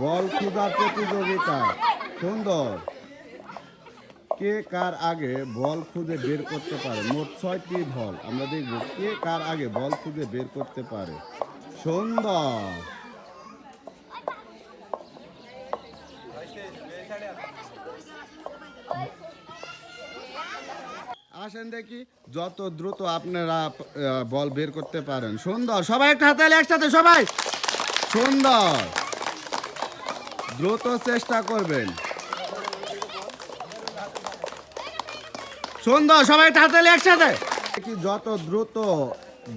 বল খোঁজার প্রতিযোগিতা। সুন্দর। কে কার আগে বল খুঁজে বের করতে পারে? মোট ছয়টি বল। আমরা দেখব কে কার আগে বল খুঁজে বের করতে পারে। সুন্দর। আসেন দেখি যত দ্রুত আপনারা বল বের করতে পারেন। সুন্দর। সবাই একটা হাতে একসাথে, সবাই। সুন্দর। দ্রুত চেষ্টা করবেন। সুন্দর সবাই হাতে একসাথে। যত দ্রুত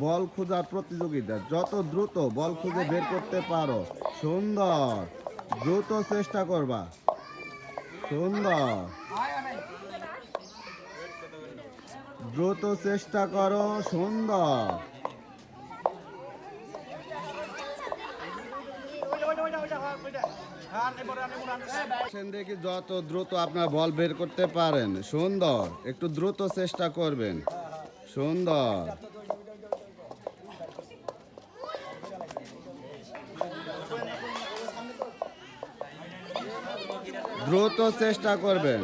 বল খোঁজার প্রতিযোগিতা, যত দ্রুত বল খুঁজে বের করতে পারো। সুন্দর দ্রুত চেষ্টা করবা। সুন্দর দ্রুত চেষ্টা করো। সুন্দর দেখি যত দ্রুত আপনার বল বের করতে পারেন। সুন্দর, একটু দ্রুত চেষ্টা করবেন। সুন্দর। দ্রুত চেষ্টা করবেন।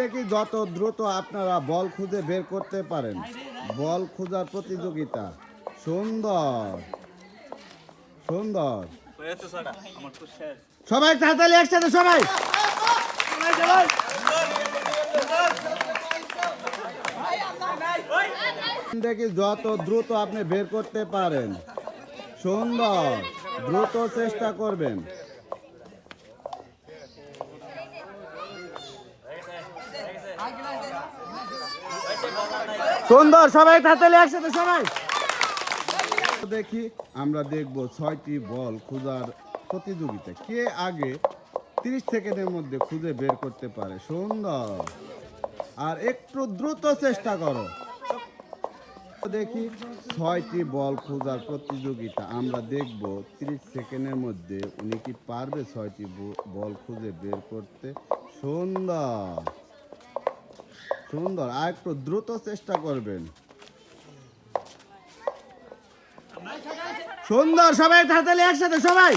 দেখি যত দ্রুত আপনারা বল খুঁজে বের করতে পারেন। বল খোঁজার প্রতিযোগিতা। সুন্দর। সুন্দর। সবাই তাড়াতাড়ি একসাথে সবাই। দেখি যত দ্রুত আপনি বের করতে পারেন। সুন্দর। দ্রুত চেষ্টা করবেন। সুন্দর সবাই তাড়াতাড়ি একসাথে সবাই। দেখি, আমরা দেখব ছয়টি বল খোঁজার প্রতিযোগিতা। কে আগে তিরিশ সেকেন্ডের মধ্যে খুঁজে বের করতে পারে? সুন্দর। আর একটু দ্রুত চেষ্টা করো। দেখি, ছয়টি বল খোঁজার প্রতিযোগিতা। আমরা দেখব তিরিশ সেকেন্ডের মধ্যে উনি কি পারবে ছয়টি বল খুঁজে বের করতে? সুন্দর। সুন্দর। আর একটু দ্রুত চেষ্টা করবেন। সুন্দর, সবাই তাড়াতাড়ি একসাথে, সবাই।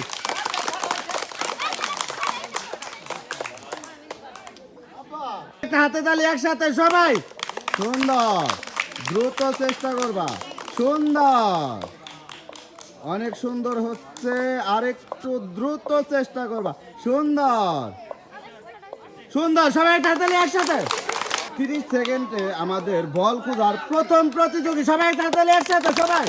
হাতে একসাথে, সবাই। সুন্দর, দ্রুত চেষ্টা করবা। সুন্দর। অনেক সুন্দর হচ্ছে, আরেকটু দ্রুত চেষ্টা করবা। সুন্দর। সুন্দর, সবাই তালি একসাথে। তিরিশ সেকেন্ডে আমাদের বল খোঁজার প্রথম প্রতিযোগী, সবাই হাতে একসাথে, সবাই।